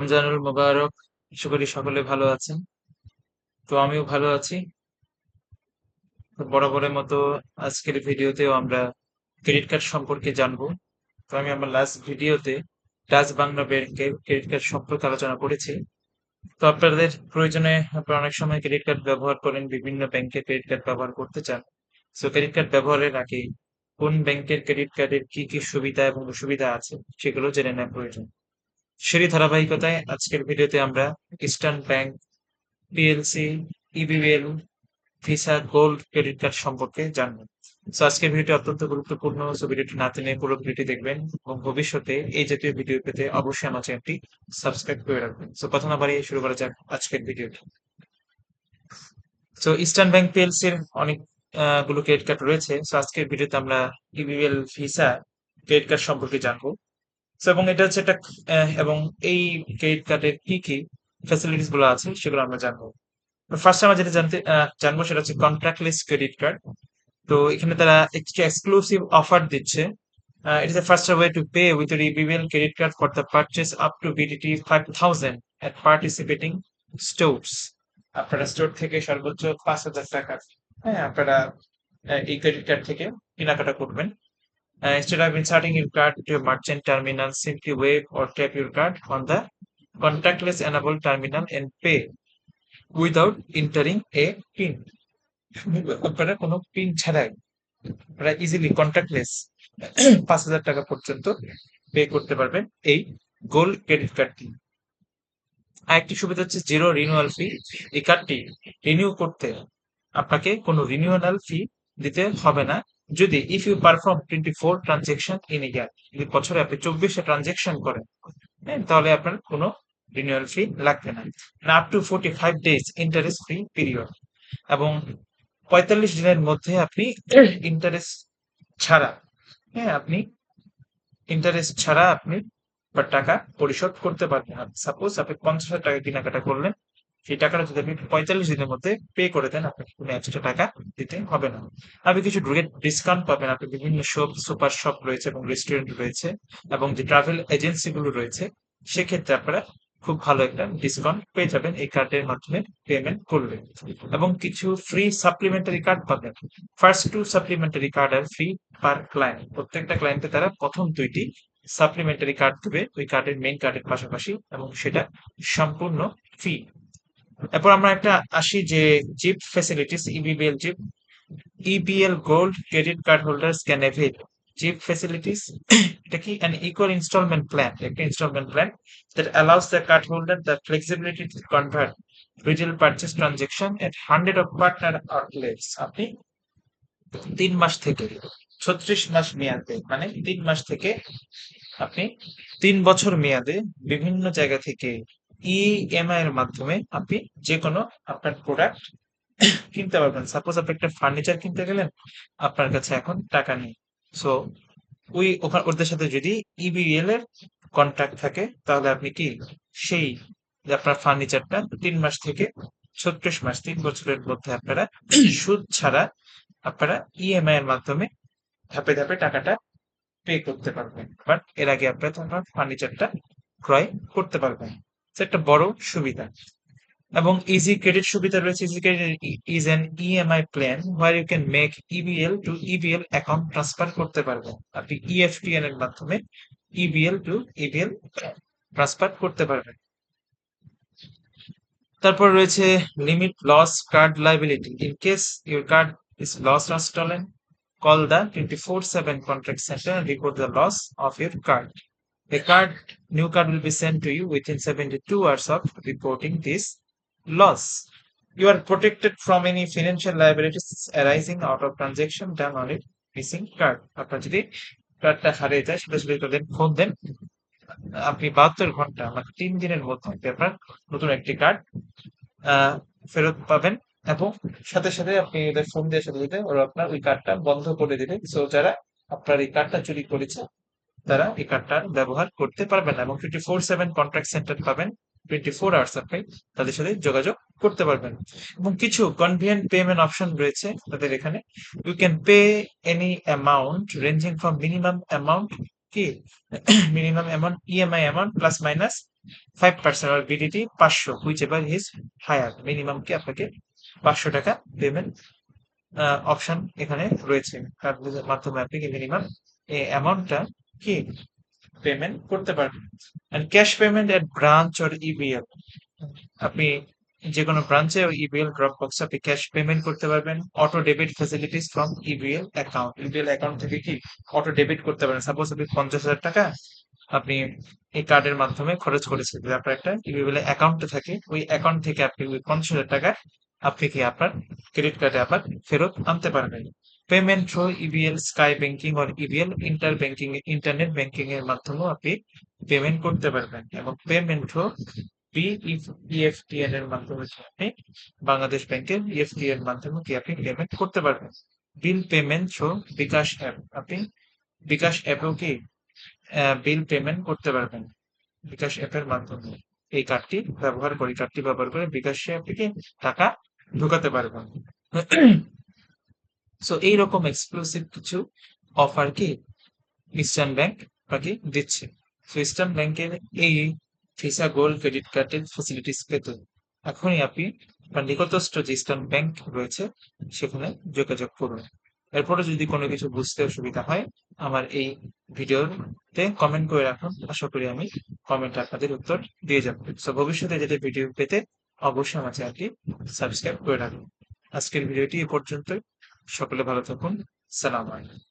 রমজানুল মোবারক, আশা করি সকলে ভালো আছেন। তো আমিও ভালো আছি। বরাবরের মতো আজকের ভিডিওতেও আমরা ক্রেডিট কার্ড সম্পর্কে জানব। তো আমি আমার লাস্ট ভিডিওতে ডাচ বাংলা ব্যাংকের ক্রেডিট কার্ড সম্পর্কে আলোচনা করেছি। তো আপনাদের প্রয়োজনে আপনারা অনেক সময় ক্রেডিট কার্ড ব্যবহার করেন, বিভিন্ন ব্যাংকের ক্রেডিট কার্ড ব্যবহার করতে চান। সো ক্রেডিট কার্ড ব্যবহারের আগে কোন ব্যাংকের ক্রেডিট কার্ডের কি কি সুবিধা এবং অসুবিধা আছে সেগুলো জেনে নেওয়া প্রয়োজন। সেই ধারাবাহিকতায় আজকের ভিডিওতে আমরা Eastern Bank PLC EBL Visa gold credit card সম্পর্কে জানব। তো আজকের ভিডিওটি অত্যন্ত গুরুত্বপূর্ণ সো ভিডিওটি না টেনে পুরো ভিডিওটি দেখবেন এবং ভবিষ্যতে এই জাতীয় ভিডিও পেতে অবশ্যই আমার চ্যানেলটি সাবস্ক্রাইব করে রাখবেন। সো কথা না বাড়িয়ে শুরু করা যাক আজকের ভিডিওটি। সো ইস্টার্ন ব্যাংক পিএলসি এর অনেকগুলো ক্রেডিট কার্ড রয়েছে। সো আজকের ভিডিওতে আমরা ইবিএল ভিসা ক্রেডিট কার্ড সম্পর্কে জানব। এবং এটা হচ্ছে একটা এবং এই ক্রেডিট কার্ডের কি কি ফ্যাসিলিটিসগুলো আছে সেগুলো আমরা জানব। ফার্স্ট আমরা যেটা জানতে জানব সেটা হচ্ছে কন্ট্রাক্টলেস ক্রেডিট কার্ড তো এখানে তারা একটি এক্সক্লুসিভ অফার দিচ্ছে। It is the first way to pay with BBL credit card for the purchase up to BDT five thousand at participating stores আপনারা স্টোর থেকে সর্বোচ্চ পাঁচ হাজার টাকা হ্যাঁ আপনারা এই ক্রেডিট কার্ড থেকে কেনাকাটা করবেন। Uh, instead of inserting your card to a merchant terminal, simply wave or tap your card on the contactless enabled terminal and pay without entering a PIN. আপনারা কোনো পিন ছাড়াই আপনারা ইজিলি কন্ট্যাক্টলেস পাঁচ হাজার টাকা পর্যন্ত পে করতে পারবেন এই গোল্ড ক্রেডিট কার্ডটি আরেকটি সুবিধা হচ্ছে জিরো রিনিউয়াল ফি এই কার্ডটি রিনিউ করতে আপনাকে কোনো রিনিউয়াল ফি দিতে হবে না যদি if you perform twenty four transaction in year যদি বছরে আপনি চব্বিশটা ট্রানজেকশন করেন হ্যাঁ তাহলে আপনার কোনো রিনিউয়াল ফি লাগবে না। Up to forty five days interest free period এবং পঁয়তাল্লিশ দিনের মধ্যে আপনি ইন্টারেস্ট ছাড়া হ্যাঁ আপনি ইন্টারেস্ট ছাড়া আপনি টাকা পরিশোধ করতে পারবেন। সাপোজ আপনি পঞ্চাশ হাজার টাকা কেনাকাটা করলেন সেই টাকাটা যদি আপনি পঁয়তাল্লিশ দিনের মধ্যে পে করে দেন আপনাকে কোনো এক্সট্রা টাকা দিতে হবে না। আপনি কিছু ডিসকাউন্ট পাবেন আপনি বিভিন্ন শপ সুপার শপ রয়েছে এবং রেস্টুরেন্ট রয়েছে এবং যে ট্রাভেল এজেন্সি গুলো রয়েছে, সেক্ষেত্রে আপনারা খুব ভালো একটা ডিসকাউন্ট পেয়ে যাবেন এই কার্ডের মাধ্যমে পেমেন্ট করলে। এবং কিছু ফ্রি সাপ্লিমেন্টারি কার্ড পাবেন। ফার্স্ট টু সাপ্লিমেন্টারি কার্ড আর ফ্রি পার ক্লায়েন্ট প্রত্যেকটা ক্লায়েন্টে তারা প্রথম দুইটি সাপ্লিমেন্টারি কার্ড দেবে। ওই কার্ডের মেইন কার্ডের পাশাপাশি এবং সেটা সম্পূর্ণ ফ্রি তারপর আমরা একটা আসি যে ZIP facilities EBBL ZIP EBL gold credit card holders can avail ZIP facilities এটা কি অ্যান ইকুয়াল ইনস্টলমেন্ট প্ল্যান একটা instalment plan that allows the card holder the flexibility to convert retail purchase transaction at hundred of partner outlets আপনি তিন মাস থেকে, ছত্রিশ মাস মেয়াদে মানে তিন মাস থেকে আপনি তিন বছর মেয়াদে বিভিন্ন জায়গা থেকে ইএমআই এর মাধ্যমে আপনি যে কোনো আপনার প্রোডাক্ট কিনতে পারবেন। সাপোজ আপনি একটা ফার্নিচার কিনতে গেলেন, আপনার কাছে এখন টাকা নেই। সো ওই ওখানে, ওদের সাথে যদি ইবিএল এর কন্ট্যাক্ট থাকে, তাহলে আপনি কি সেই যে আপনার ফার্নিচারটা তিন মাস থেকে ছত্রিশ মাস, তিন বছরের মধ্যে আপনারা সুদ ছাড়া আপনারা ইএমআই এর মাধ্যমে ধাপে ধাপে টাকাটা পে করতে পারবেন। বাট এর আগে আপনারা ফার্নিচারটা ক্রয় করতে পারবেন। একটা বড় সুবিধা। এবং ইজি ক্রেডিট সুবিধা রয়েছে। Easy credit is an EMI plan where you can make EBL to EBL account transfer করতে পারবেন। আপনি ইএফটিএন এর মাধ্যমে ইবিএল টু ইবিএল ট্রান্সফার করতে পারবেন। তারপর রয়েছে limit loss card liability in case your card is lost or stolen, call the 24/7 contact center and report the loss of your card the card new card will be sent to you within 72 hours of reporting this loss you are protected from any financial liabilities arising out of transaction done on it missing card আপনার যদি কার্ডটা হারিয়ে যায় সেটা যদি তাদের phone দেন আপনি বাহাত্তর ঘণ্টা মানে তিন দিনের মধ্যে আপনার নতুন একটি কার্ড ফেরত পাবেন এবং সাথে সাথে আপনি ফোন দিয়ে সাথে সাথে ওরা আপনার ওই কার্ডটা বন্ধ করে দিবে সো যারা আপনার এই কার্ডটা চুরি করেছে তারা এই কার্ডটার ব্যবহার করতে পারবেন এবং twenty four seven contact centre পাবেন টোয়েন্টি ফোর আওয়ার্স আপনি তাদের সাথে যোগাযোগ করতে পারবেন। এবং কিছু কনভিয়েন্ট পেমেন্ট অপশন রয়েছে তাদের এখানে। You can pay any amount ranging from minimum amount কি? Minimum amount EMI amount plus minus five percent আর বিডিটি পাঁচশো whichever is higher minimum কি আপনাকে পাঁচশো টাকা পেমেন্ট অপশন এখানে রয়েছে। তার মাধ্যমে আপনি মিনিমাম এই অ্যামাউন্টটা কি? পেমেন্ট করতে পারবেন। And cash payment at branch or EBL আপনি যে কোনো ব্রাঞ্চে ইবিএল ড্রপ বক্সে আপনি ক্যাশ পেমেন্ট করতে পারবেন। Auto debit facilities from EBL account EBL account থেকে কি অটো ডেবিট করতে পারেন। সাপোজ আপনি পঞ্চাশ হাজার টাকা আপনি এই কার্ডের মাধ্যমে খরচ করেছেন। যদি আপনার একটা ইবিএল অ্যাকাউন্টে থাকে, ওই অ্যাকাউন্ট থেকে আপনি ওই পঞ্চাশ হাজার টাকা আপনি কি আপনার ক্রেডিট কার্ডে আবার ফেরত আনতে পারবেন। Payment through EBL sky banking or EBL inter banking internet banking এর মাধ্যমেও আপনি পেমেন্ট করতে পারবেন এবং পেমেন্ট থ্রু বিইএফটিএন এর মাধ্যমে আপনি বাংলাদেশ ব্যাংকের ইএফটি এর মাধ্যমে কি আপনি পেমেন্ট করতে পারবেন। Bill payment through bKash app আপনি বিকাশ অ্যাপেও কি বিল পেমেন্ট করতে পারবেন বিকাশ অ্যাপের মাধ্যমে। এই কার্ডটি ব্যবহার করে কার্ডটি ব্যবহার করে বিকাশে আপনি টাকা ঢোকাতে পারবেন। সো এইরকম এক্সক্লুসিভ কিছু অফার কি ইস্টার্ন ব্যাংক আপনাকে দিচ্ছে? সো ইস্টার্ন ব্যাংকের এই ভিসা গোল্ড ক্রেডিট কার্ডের ফ্যাসিলিটিস পেতে এখনই আপনি আপনার নিকটস্থ যে ইস্টার্ন ব্যাংক রয়েছে, সেখানে যোগাযোগ করুন। এরপরে যদি কোনো কিছু বুঝতে অসুবিধা হয়, আমার এই ভিডিওতে কমেন্ট করে রাখুন। আশা করি আমি কমেন্ট আপনাদের উত্তর দিয়ে যাব। সো ভবিষ্যতে যাতে ভিডিও পেতে, অবশ্যই আমার চ্যানেলটি সাবস্ক্রাইব করে রাখুন। আজকের ভিডিওটি এ পর্যন্তই। সকলে ভালো থাকুন। সালাম আলাইকুম।